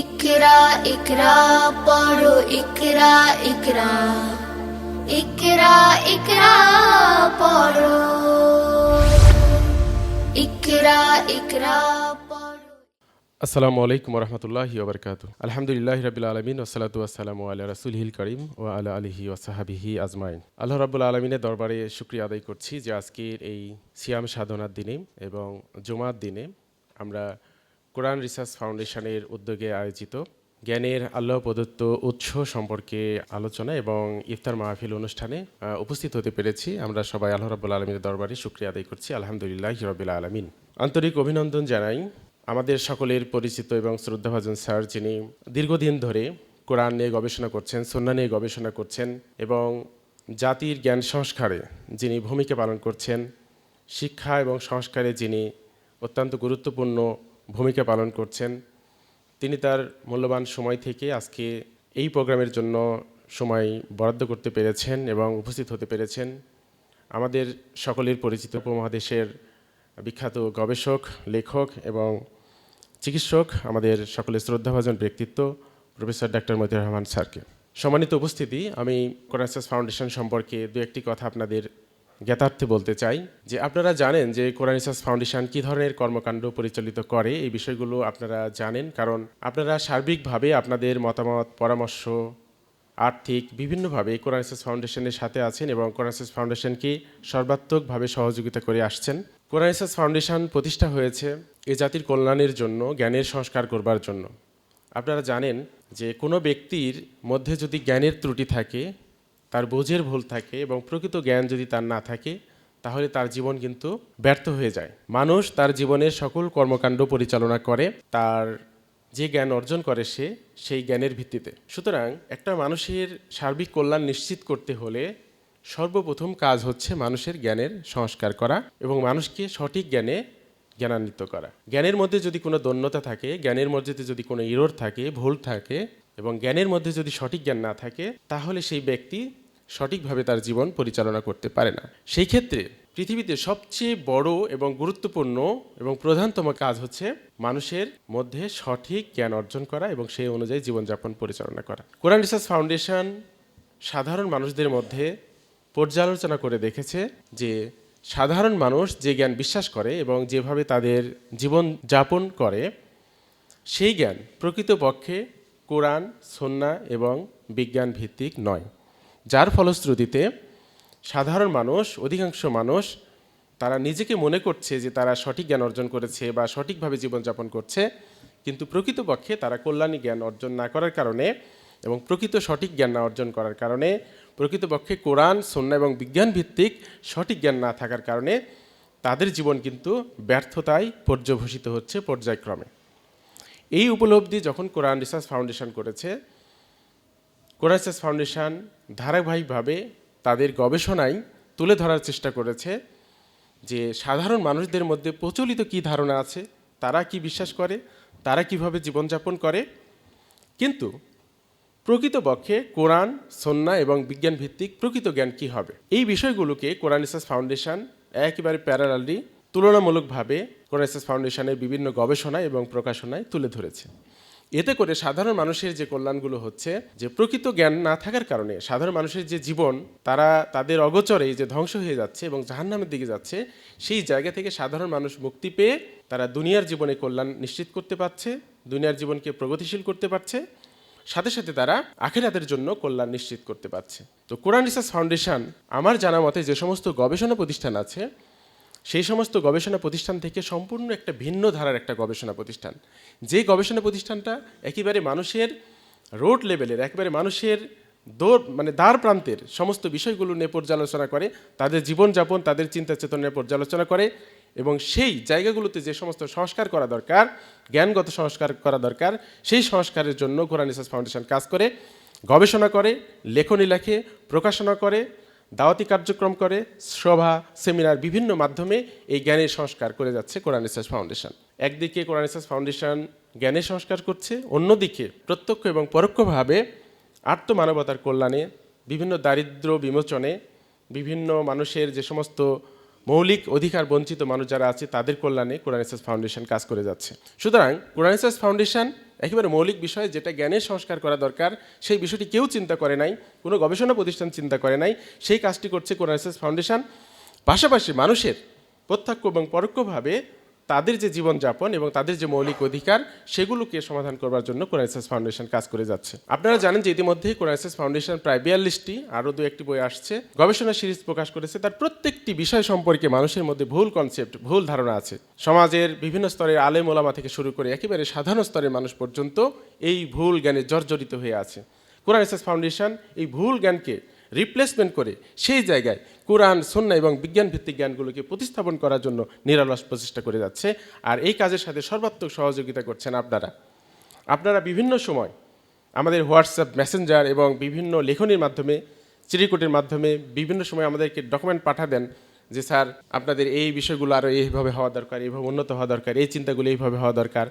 ইকরা ইকরা, পড়ো, ইকরা ইকরা। ইকরা ইকরা, পড়ো। ইকরা ইকরা আসসালামু আলাইকুম রহমতুল্লাহি ওবরকাত। আলহামদুলিল্লাহ রবিল আলমিন ওসালাতু আসসালাম আল্লাহ রাসুল হিল করিম ও আলা আলিহি ওসাহাবিহি আজমাইন। আল্লাহ রাবুল আলমিনের দরবারে শুক্রিয়া আদায় করছি যে আজকের এই সিয়াম সাধনার দিনে এবং জুমার দিনে আমরা কোরআন রিসার্চ ফাউন্ডেশনের উদ্যোগে আয়োজিত জ্ঞানের আল্লাহ প্রদত্ত উৎস সম্পর্কে আলোচনা এবং ইফতার মাহফিল অনুষ্ঠানে উপস্থিত হতে পেরেছি। আমরা সবাই আল্লাহ রাবুল আলমিনের দরবারে শুক্রিয়া আদায় করছি। আলহামদুলিল্লাহ রবিল আলমিন। আন্তরিক অভিনন্দন জানাই আমাদের সকলের পরিচিত এবং শ্রদ্ধাভাজন স্যার, যিনি দীর্ঘদিন ধরে কোরআন নিয়ে গবেষণা করছেন সন্না নিয়ে গবেষণা করছেন এবং জাতির জ্ঞান সংস্কারে যিনি ভূমিকা পালন করছেন, শিক্ষা এবং সংস্কারে যিনি অত্যন্ত গুরুত্বপূর্ণ ভূমিকা পালন করছেন। তিনি তার মূল্যবান সময় থেকে আজকে এই প্রোগ্রামের জন্য সময় বরাদ্দ করতে পেরেছেন এবং উপস্থিত হতে পেরেছেন। আমাদের সকলের পরিচিত উপমহাদেশের বিখ্যাত গবেষক, লেখক এবং চিকিৎসক, আমাদের সকলের শ্রদ্ধাভাজন ব্যক্তিত্ব, প্রফেসর ডাক্তার মতিউর রহমান স্যারকে। সম্মানিত উপস্থিতি, আমি কোরআনসাস ফাউন্ডেশন সম্পর্কে দু একটি কথা আপনাদের জ্ঞাতার্থে বলতে চাই যে আপনারা জানেন যে কোরআন ফাউন্ডেশন কী ধরনের কর্মকাণ্ড পরিচালিত করে? এই বিষয়গুলো আপনারা জানেন কারণ আপনারা সার্বিকভাবে আপনাদের মতামত, পরামর্শ, আর্থিক বিভিন্নভাবে কোরআন রিসার্চ ফাউন্ডেশনের সাথে আছেন এবং কোরআন ফাউন্ডেশনকে সর্বাত্মকভাবে সহযোগিতা করে আসছেন। কোরআন ফাউন্ডেশন প্রতিষ্ঠা হয়েছে এ জাতির কল্যাণের জন্য, জ্ঞানের সংস্কার করবার জন্য। আপনারা জানেন যে কোনো ব্যক্তির মধ্যে যদি জ্ঞানের ত্রুটি থাকে তার বোঝের ভুল থাকে এবং প্রকৃত জ্ঞান যদি তার না থাকে, তাহলে তার জীবন কিন্তু ব্যর্থ হয়ে যায়। মানুষ তার জীবনের সকল কর্মকাণ্ড পরিচালনা করে, তার যে জ্ঞান অর্জন করে সে, সেই জ্ঞানের ভিত্তিতে। সুতরাং একটা মানুষের সার্বিক কল্যাণ নিশ্চিত করতে হলে সর্বপ্রথম কাজ হচ্ছে মানুষের জ্ঞানের সংস্কার করা এবং মানুষকে সঠিক জ্ঞানে জ্ঞানান্বিত করা। জ্ঞানের মধ্যে যদি কোনো দন্যতা থাকে, জ্ঞানের মধ্যে যদি কোনো ইরোর থাকে, ভুল থাকে এবং জ্ঞানের মধ্যে যদি সঠিক জ্ঞান না থাকে, তাহলে সেই ব্যক্তি সঠিকভাবে তার জীবন পরিচালনা করতে পারে না। সেই ক্ষেত্রে পৃথিবীতে সবচেয়ে বড় এবং গুরুত্বপূর্ণ এবং প্রধানতম কাজ হচ্ছে মানুষের মধ্যে সঠিক জ্ঞান অর্জন করা এবং সেই অনুযায়ী জীবনযাপন পরিচালনা করা। কোরআন রিসার্চ ফাউন্ডেশন সাধারণ মানুষদের মধ্যে পর্যালোচনা করে দেখেছে যে সাধারণ মানুষ যে জ্ঞান বিশ্বাস করে এবং যেভাবে তাদের জীবন যাপন করে, সেই জ্ঞান প্রকৃতপক্ষে কোরআন সন্না এবং বিজ্ঞান ভিত্তিক নয়। যার ফলশ্রুতিতে সাধারণ মানুষ, অধিকাংশ মানুষ, তারা নিজেকে মনে করছে যে তারা সঠিক জ্ঞান অর্জন করেছে বা সঠিকভাবে জীবনযাপন করছে, কিন্তু প্রকৃতপক্ষে তারা কল্যাণী জ্ঞান অর্জন না করার কারণে এবং প্রকৃত সঠিক জ্ঞান না অর্জন করার কারণে, প্রকৃতপক্ষে কোরআন সন্না এবং বিজ্ঞান ভিত্তিক সঠিক জ্ঞান না থাকার কারণে তাদের জীবন কিন্তু ব্যর্থতায় পর্যভূষিত হচ্ছে পর্যায়ক্রমে। এই উপলব্ধি যখন কোরআন রিসার্চ ফাউন্ডেশন করেছে রিসার্চ ফাউন্ডেশন ধারাবাহিকভাবে তাদের গবেষণায় তুলে ধরার চেষ্টা করেছে যে সাধারণ মানুষদের মধ্যে প্রচলিত কী ধারণা আছে, তারা কি বিশ্বাস করে, তারা কীভাবে জীবনযাপন করে। কিন্তু প্রকৃতপক্ষে কোরআন সন্না এবং বিজ্ঞান ভিত্তিক প্রকৃত জ্ঞান কি হবে? এই বিষয়গুলোকে কোরআন ফাউন্ডেশন একেবারে প্যারালালি তুলনামূলকভাবে কোরআন ফাউন্ডেশনের বিভিন্ন গবেষণা এবং প্রকাশনায় তুলে ধরেছে। এতে করে সাধারণ মানুষের যে কল্যাণগুলো হচ্ছে, যে প্রকৃত জ্ঞান না থাকার কারণে সাধারণ মানুষের যে জীবন, তারা তাদের অগোচরে যে ধ্বংস হয়ে যাচ্ছে এবং জাহান্নামের দিকে যাচ্ছে, সেই জায়গা থেকে সাধারণ মানুষ মুক্তি পেয়ে তারা দুনিয়ার জীবনে কল্যাণ নিশ্চিত করতে পারছে, দুনিয়ার জীবনকে প্রগতিশীল করতে পারছে। সাথে সাথে তারা আখেরাতের জন্য কল্যাণ নিশ্চিত করতে পারছে। তো কোরআন রিসার্চ ফাউন্ডেশন আমার জানা মতে যে সমস্ত গবেষণা প্রতিষ্ঠান আছে সেই সমস্ত গবেষণা প্রতিষ্ঠান থেকে সম্পূর্ণ একটা ভিন্ন ধারার একটা গবেষণা প্রতিষ্ঠান। যে গবেষণা প্রতিষ্ঠানটা একেবারে মানুষের রোড লেভেলের একেবারে মানুষের দৌড় মানে দ্বার প্রান্তের সমস্ত বিষয়গুলো নিয়ে পর্যালোচনা করে, তাদের জীবনযাপন, তাদের চিন্তা চেতনার পর্যালোচনা করে এবং সেই জায়গাগুলোতে যে সমস্ত সংস্কার করা দরকার, জ্ঞানগত সংস্কার করা দরকার, সেই সংস্কারের জন্য কোরআন রিসার্চ ফাউন্ডেশন কাজ করে, গবেষণা করে, লেখনী লেখে, প্রকাশনা করে দাওয়াতি কার্যক্রম করে, সভা, সেমিনার বিভিন্ন মাধ্যমে এই জ্ঞানের সংস্কার করে যাচ্ছে কোরআন রিসার্চ ফাউন্ডেশন। একদিকে কোরআন রিসার্চ ফাউন্ডেশন জ্ঞানের সংস্কার করছে, অন্যদিকে প্রত্যক্ষ এবং পরোক্ষভাবে আত্মমানবতার কল্যাণে, বিভিন্ন দারিদ্র বিমোচনে, বিভিন্ন মানুষের যে সমস্ত মৌলিক অধিকার বঞ্চিত মানুষ যারা আছে তাদের কল্যাণে কোরআন রিসার্চ ফাউন্ডেশন কাজ করে যাচ্ছে। সুতরাং কোরআন রিসার্চ ফাউন্ডেশন একেবারে মৌলিক বিষয় যেটা জ্ঞানের সংস্কার করা দরকার, সেই বিষয়টি কেউ চিন্তা করে নাই, কোনো গবেষণা প্রতিষ্ঠান চিন্তা করে নাই, সেই কাজটি করছে কোরআন ফাউন্ডেশন। পাশাপাশি মানুষের প্রত্যক্ষ এবং পরোক্ষভাবে তাদের যে জীবনযাপন এবং তাদের যে মৌলিক অধিকার, সেগুলোকে সমাধান করবার জন্য কোরআন রিসার্চ ফাউন্ডেশন কাজ করে যাচ্ছে। আপনারা জানেন যে ইতিমধ্যেই কোরআন রিসার্চ ফাউন্ডেশন প্রায় বিয়াল্লিশটি, আরও দু একটি বই আসছে। গবেষণা সিরিজ প্রকাশ করেছে। তার প্রত্যেকটি বিষয় সম্পর্কে মানুষের মধ্যে ভুল কনসেপ্ট ভুল ধারণা আছে। সমাজের বিভিন্ন স্তরের আলেম ওলামা থেকে শুরু করে একেবারে সাধারণ স্তরের মানুষ পর্যন্ত এই ভুল জ্ঞানে জর্জরিত হয়ে আছে। কোরআন রিসার্চ ফাউন্ডেশন এই ভুল জ্ঞানকে রিপ্লেসমেন্ট করে সেই জায়গায় কোরআন সন্না এবং বিজ্ঞান ভিত্তিক জ্ঞানগুলোকে প্রতিস্থাপন করার জন্য নিরলস প্রচেষ্টা করে যাচ্ছে। আর এই কাজের সাথে সর্বাত্মক সহযোগিতা করছেন আপনারা। আপনারা বিভিন্ন সময় আমাদের হোয়াটসঅ্যাপ মেসেঞ্জার এবং বিভিন্ন লেখনির মাধ্যমে চিরিকুটের মাধ্যমে বিভিন্ন সময় আমাদেরকে ডকুমেন্ট পাঠা দেন যে, স্যার, আপনাদের এই বিষয়গুলো আরও এইভাবে হওয়া দরকার, এইভাবে উন্নত হওয়া দরকার, এই চিন্তাগুলো এইভাবে হওয়া দরকার।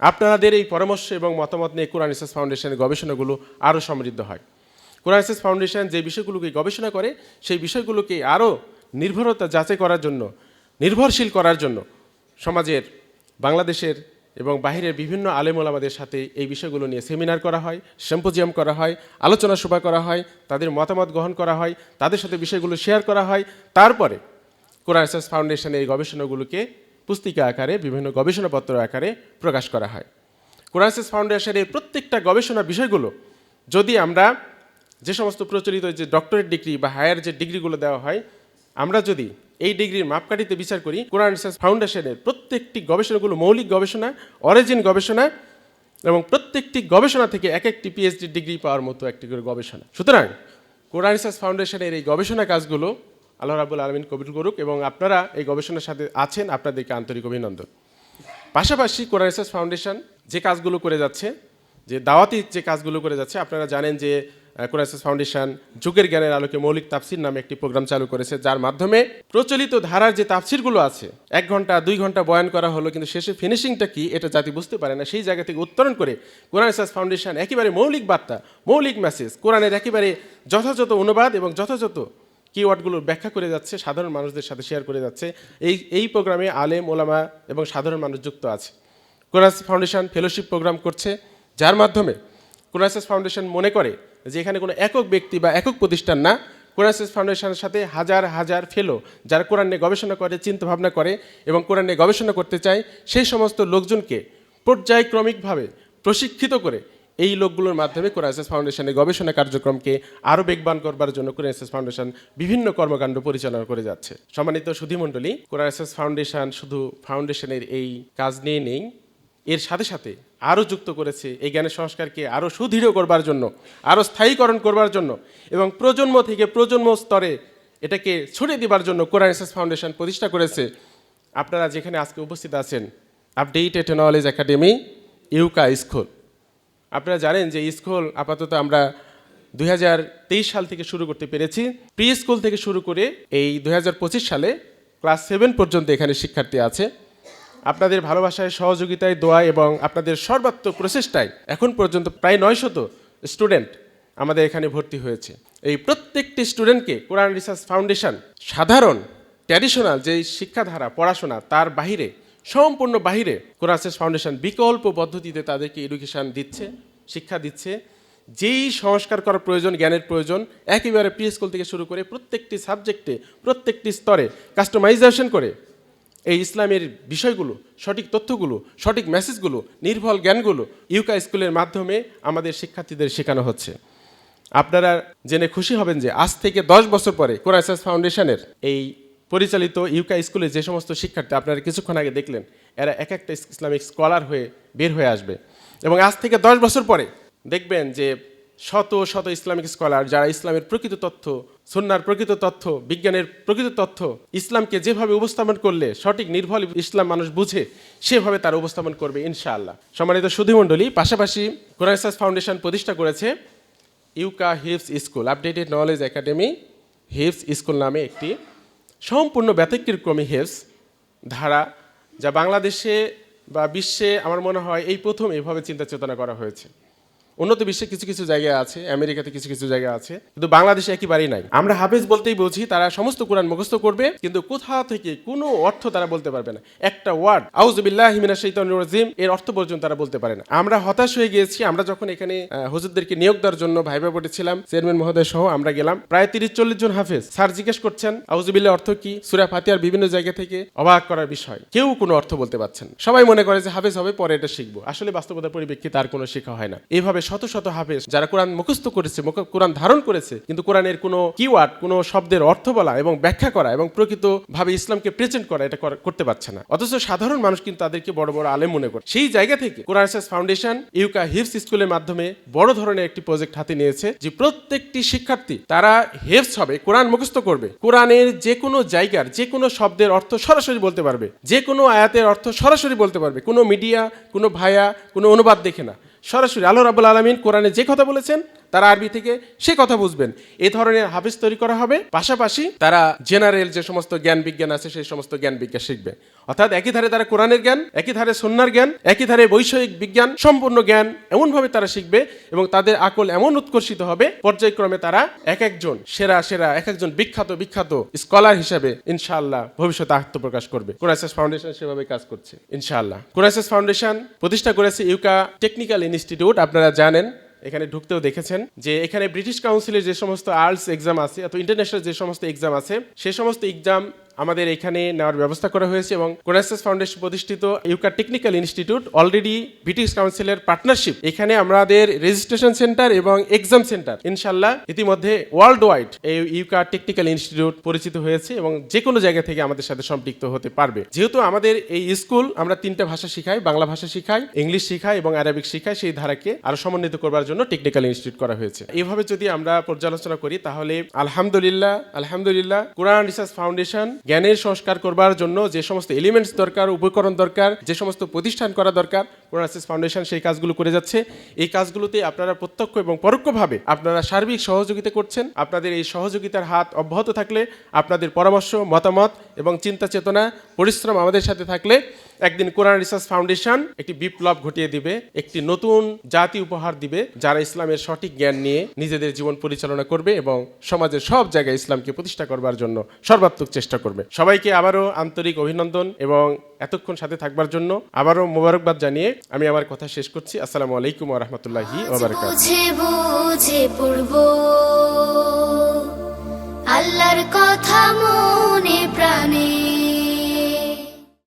আপনাদের এই পরামর্শ এবং মতামত নিয়ে কোরআন রিসার্চ ফাউন্ডেশনের গবেষণাগুলো আরও সমৃদ্ধ হয়। রিসার্চ ফাউন্ডেশন যে বিষয়গুলোকে গবেষণা করে, সেই বিষয়গুলোকে আরও নির্ভরতা যাচাই করার জন্য, নির্ভরশীল করার জন্য সমাজের, বাংলাদেশের এবং বাহিরের বিভিন্ন আলেমোলামাদের সাথে এই বিষয়গুলো নিয়ে সেমিনার করা হয় সেম্পোজিয়াম করা হয়, আলোচনা সভা করা হয়, তাদের মতামত গ্রহণ করা হয়, তাদের সাথে বিষয়গুলো শেয়ার করা হয়। তারপরে কোরআন রিসার্চ ফাউন্ডেশনের এই গবেষণাগুলোকে পুস্তিকা আকারে, বিভিন্ন গবেষণাপত্র আকারে প্রকাশ করা হয়। কোরআন রিসার্চ ফাউন্ডেশনের প্রত্যেকটা গবেষণা বিষয়গুলো যদি আমরা যে সমস্ত প্রচলিত যে ডক্টরেট ডিগ্রি বা হায়ার যে ডিগ্রিগুলো দেওয়া হয়, আমরা যদি এই ডিগ্রির মাপকাঠিতে বিচার করি কোরআন রিসার্চ ফাউন্ডেশনের প্রত্যেকটি গবেষণাগুলো মৌলিক গবেষণা অরিজিন গবেষণা এবং প্রত্যেকটি গবেষণা থেকে এক একটি পিএইচডি ডিগ্রি পাওয়ার মতো একটি করে গবেষণা। সুতরাং কোরআন রিসার্চ ফাউন্ডেশনের এই গবেষণা কাজগুলো আল্লাহ রাবুল আলমিন কবির করুক এবং আপনারা এই গবেষণার সাথে আছেন, আপনাদেরকে আন্তরিক অভিনন্দন। পাশাপাশি কোরআন রিসার্চ ফাউন্ডেশন যে কাজগুলো করে যাচ্ছে, যে দাওয়াতি যে কাজগুলো করে যাচ্ছে, আপনারা জানেন যে কোরআন ফাউন্ডেশন যুগের জ্ঞানের আলোকে মৌলিক তাফসির নামে একটি প্রোগ্রাম চালু করেছে, যার মাধ্যমে প্রচলিত ধারার যে তাফসিরগুলো আছে, এক ঘণ্টা, দুই ঘণ্টা বয়ান করা হলো, কিন্তু শেষে ফিনিশিংটা কি, এটা জাতি বুঝতে পারে না। সেই জায়গা থেকে উত্তরণ করে কোরআন রিসার্চ ফাউন্ডেশন একেবারে মৌলিক বার্তা, মৌলিক মেসেজ কোরআনের একেবারে যথাযথ অনুবাদ এবং যথাযথ কিওয়ার্ডগুলোর ব্যাখ্যা করে যাচ্ছে, সাধারণ মানুষদের সাথে শেয়ার করে যাচ্ছে। এই এই প্রোগ্রামে আলেম, ওলামা এবং সাধারণ মানুষ যুক্ত আছে। কোরআন ফাউন্ডেশন ফেলোশিপ প্রোগ্রাম করছে, যার মাধ্যমে কোরআন ফাউন্ডেশন মনে করে যে এখানে কোনো একক ব্যক্তি বা একক প্রতিষ্ঠান না। কোরআন ফাউন্ডেশনের সাথে হাজার হাজার ফেলো যারা কোরআন নিয়ে গবেষণা করে, চিন্তা ভাবনা করে এবং কোরআন নিয়ে গবেষণা করতে চায়, সেই সমস্ত লোকজনকে পর্যায়ক্রমিকভাবে প্রশিক্ষিত করে এই লোকগুলোর মাধ্যমে কোরআন ফাউন্ডেশনের গবেষণা কার্যক্রমকে আরও বেগবান করবার জন্য কোরআন ফাউন্ডেশন বিভিন্ন কর্মকাণ্ড পরিচালনা করে যাচ্ছে। সম্মানিত সুধীমণ্ডলী কোরআন ফাউন্ডেশন শুধু ফাউন্ডেশনের এই কাজ নিয়ে নেই, এর সাথে সাথে আরও যুক্ত করেছে এই জ্ঞানের সংস্কারকে আরও সুদৃঢ় করবার জন্য আরও স্থায়ীকরণ করবার জন্য এবং প্রজন্ম থেকে প্রজন্ম স্তরে এটাকে ছড়িয়ে দেবার জন্য কোরআন রিসার্চ ফাউন্ডেশন প্রতিষ্ঠা করেছে। আপনারা যেখানে আজকে উপস্থিত আছেন updated knowledge academy, UKA school. আপনারা জানেন যে স্কুল আপাতত আমরা দু হাজার তেইশ সাল থেকে শুরু করতে পেরেছি। প্রি স্কুল থেকে শুরু করে এই দুই হাজার পঁচিশ সালে ক্লাস সেভেন পর্যন্ত এখানে শিক্ষার্থী আছে। আপনাদের ভালোবাসায় সহযোগিতায় দোয়া এবং আপনাদের সর্বাত্মক প্রচেষ্টায় এখন পর্যন্ত প্রায় নয়শত স্টুডেন্ট আমাদের এখানে ভর্তি হয়েছে। এই প্রত্যেকটি স্টুডেন্টকে কোরআন রিসার্চ ফাউন্ডেশন সাধারণ, ট্র্যাডিশনাল যে শিক্ষাধারা, পড়াশোনা, তার বাহিরে, সম্পূর্ণ বাহিরে কোরআন রিসার্চ ফাউন্ডেশন বিকল্প পদ্ধতিতে তাদেরকে এডুকেশন দিচ্ছে, শিক্ষা দিচ্ছে। যেই সংস্কার করার প্রয়োজন, জ্ঞানের প্রয়োজন, একেবারে প্রি স্কুল থেকে শুরু করে প্রত্যেকটি সাবজেক্টে প্রত্যেকটি স্তরে কাস্টমাইজেশন করে এই ইসলামের বিষয়গুলো, সঠিক তথ্যগুলো, সঠিক মেসেজগুলো নির্ভল জ্ঞানগুলো ইউকা স্কুলের মাধ্যমে আমাদের শিক্ষার্থীদের শেখানো হচ্ছে। আপনারা জেনে খুশি হবেন যে আজ থেকে দশ বছর পরে কোরআন ফাউন্ডেশনের এই পরিচালিত ইউকা স্কুলে যে সমস্ত শিক্ষার্থী আপনারা কিছুক্ষণ আগে দেখলেন, এরা এক একটা ইসলামিক স্কলার হয়ে বের হয়ে আসবে। এবং আজ থেকে দশ বছর পরে দেখবেন যে শত শত ইসলামিক স্কলার যারা ইসলামের প্রকৃত তথ্য সন্ন্যার প্রকৃত তথ্য, বিজ্ঞানের প্রকৃত তথ্য, ইসলামকে যেভাবে উপস্থাপন করলে সঠিক নির্ভল ইসলাম মানুষ বুঝে, সেভাবে তারা উপস্থাপন করবে ইনশাআল্লাহ। সম্মানিত সুধীমণ্ডলী, পাশাপাশি কোরআন ফাউন্ডেশন প্রতিষ্ঠা করেছে UKA HIPS school, updated knowledge academy HIPS school নামে একটি সম্পূর্ণ ব্যতিক্রমী হিপস ধারা, যা বাংলাদেশে বা বিশ্বে আমার মনে হয় এই প্রথম এভাবে চিন্তা চেতনা করা হয়েছে। উন্নত বিশ্বে কিছু কিছু জায়গা আছে, আমেরিকাতে কিছু কিছু জায়গা আছে, কিন্তু বাংলাদেশে একেবারেই নাই। আমরা হাফেজ বলতেই বুঝি, তারা সমস্ত কোরআন মুখস্থ করবে, কিন্তু কোথাও থেকে কোনো অর্থ তারা বলতে পারবে না। একটা ওয়ার্ড আউজুবিল্লাহ হিমিনা শৈতানুর রাজিম, এর অর্থ পর্যন্ত তারা বলতে পারে না। আমরা হতাশ হয়ে গিয়েছি, আমরা যখন এখানে হুজুরদেরকে নিয়োগ দেওয়ার জন্য ভাইবা ছিলাম চেয়ারম্যান মহোদয় সহ আমরা গেলাম, প্রায় তিরিশ চল্লিশ জন হাফেজ। স্যার জিজ্ঞেস করছেন আউজুবিল্লাহ অর্থ কি? সুরা ফাতিয়ার বিভিন্ন জায়গা থেকে অবাক করার বিষয়। কেউ কোনো অর্থ বলতে পারছেন সবাই মনে করে যে হাফেজ হবে, পরে এটা শিখব। আসলে বাস্তবতার পরিপ্রেক্ষিতে তার কোনো শেখা হয় না। এইভাবে শত শত হাফেজ, যারা কোরআন মুখস্থ করেছে কোরআন ধারণ করেছে, কিন্তু কোরআনের কোনো কিওয়ার্ড কোনো শব্দের অর্থ বলা এবং ব্যাখ্যা করা এবং প্রকৃত ভাবে ইসলামকে প্রেজেন্ট করা এটা করতে পারছে না। অথচ সাধারণ মানুষ কিন্তু তাদেরকে বড় বড় আলেম মনে করে। সেই জায়গা থেকে কোরআন ফাউন্ডেশন, ইউকা হিফস স্কুলের মাধ্যমে বড় ধরনের একটি প্রজেক্ট হাতে নিয়েছে, যে প্রত্যেকটি শিক্ষার্থী, তারা হেফস হবে, কোরআন মুখস্থ করবে। কোরআনের যে কোনো জায়গার যে কোনো শব্দের অর্থ সরাসরি বলতে পারবে। যে কোনো আয়াতের অর্থ সরাসরি বলতে পারবে। কোনো মিডিয়া কোনো ভায়া, কোনো অনুবাদ দেখে না। সরাসরি আল্লাহ রাবুল আলমিন কোরআনে যে কথা বলেছেন তারা আরবি থেকে সে কথা বুঝবেন। এই ধরনের হাফিজ তৈরি করা হবে। পাশাপাশি তারা জেনারেল যে সমস্ত জ্ঞান বিজ্ঞান আছে, সেই সমস্ত জ্ঞান বিজ্ঞান শিখবে। অর্থাৎ একই ধারে তারা কোরআনের জ্ঞান, একই ধারে সন্ন্যার জ্ঞান, একই ধারে বৈষয়িক বিজ্ঞান, সম্পূর্ণ জ্ঞান এমনভাবে তারা শিখবে এবং তাদের আকল এমন উৎকর্ষিত হবে, পর্যায়ক্রমে তারা এক একজন সেরা সেরা, এক একজন বিখ্যাত বিখ্যাত স্কলার হিসেবে ইনশাআল্লাহ ভবিষ্যতে আত্মপ্রকাশ করবে। কোরাইসাস ফাউন্ডেশন সেভাবে কাজ করছে, ইনশাআল্লাহ। কোরাইসাস ফাউন্ডেশন প্রতিষ্ঠা করেছে ইউকা টেকনিক্যাল ইনস্টিটিউট, আপনারা জানেন। এখানে ঢুকতেও দেখেছেন যে এখানে ব্রিটিশ কাউন্সিলের যে সমস্ত আর্টস এক্সাম আছে অথবা ইন্টারন্যাশনাল যে সমস্ত এক্সাম আছে, সে সমস্ত এক্সাম আমাদের এখানে নেওয়ার ব্যবস্থা করা হয়েছে এবং কোরাসেস ফাউন্ডেশন প্রতিষ্ঠিত UKA technical institute already British কাউন্সিলের পার্টনারশিপ। এখানে আমাদের রেজিস্ট্রেশন সেন্টার এবং এক্সাম সেন্টার। ইনশাল্লাহ ইতিমধ্যে ওয়ার্ল্ড ওয়াইড এই ইউকা টেকনিক্যাল ইনস্টিটিউট পরিচিত হয়েছে এবং যে কোনো জায়গা থেকে আমাদের সাথে সম্পৃক্ত হতে পারবে। যেহেতু আমাদের এই স্কুল আমরা তিনটা ভাষা শিখাই, বাংলা ভাষা শিখাই, ইংলিশ শিখাই এবং আরবিক শিখাই, সেই ধারাকে আরও সমন্বিত করবার জন্য টেকনিক্যাল ইনস্টিটিউট করা হয়েছে। এইভাবে যদি আমরা পর্যালোচনা করি তাহলে আলহামদুলিল্লাহ আলহামদুলিল্লাহ, কোরআন রিসার্চ ফাউন্ডেশন জ্ঞানের সংস্কার করবার জন্য যে সমস্ত এলিমেন্টস দরকার, উপকরণ দরকার, যে সমস্ত প্রতিষ্ঠান করা দরকার কোরআন রিসার্চ ফাউন্ডেশন সেই কাজগুলো করে যাচ্ছে। এই কাজগুলোতে আপনারা প্রত্যক্ষ এবং পরোক্ষভাবে আপনারা সার্বিক সহযোগিতা করছেন। আপনাদের এই সহযোগিতার হাত অব্যাহত থাকলে, আপনাদের পরামর্শ, মতামত এবং চিন্তা চেতনা, পরিশ্রম আমাদের সাথে থাকলে একদিন কোরআন রিসার্চ ফাউন্ডেশন একটি বিপ্লব ঘটিয়ে দিবে, একটি নতুন জাতি উপহার দিবে, যারা ইসলামের সঠিক জ্ঞান নিয়ে নিজেদের জীবন পরিচালনা করবে এবং সমাজের সব জায়গায় ইসলামকে প্রতিষ্ঠা করবার জন্য সর্বাত্মক চেষ্টা করবে। সবাইকে আবারও আন্তরিক অভিনন্দন এবং এতক্ষণ সাথে থাকবার জন্য আবারও মোবারকবাদ জানিয়ে আমি আমার কথা শেষ করছি। আসসালামু আলাইকুম রহমতুল্লাহি বুঝে বুঝে আল্লাহর কথা মনে প্রাণে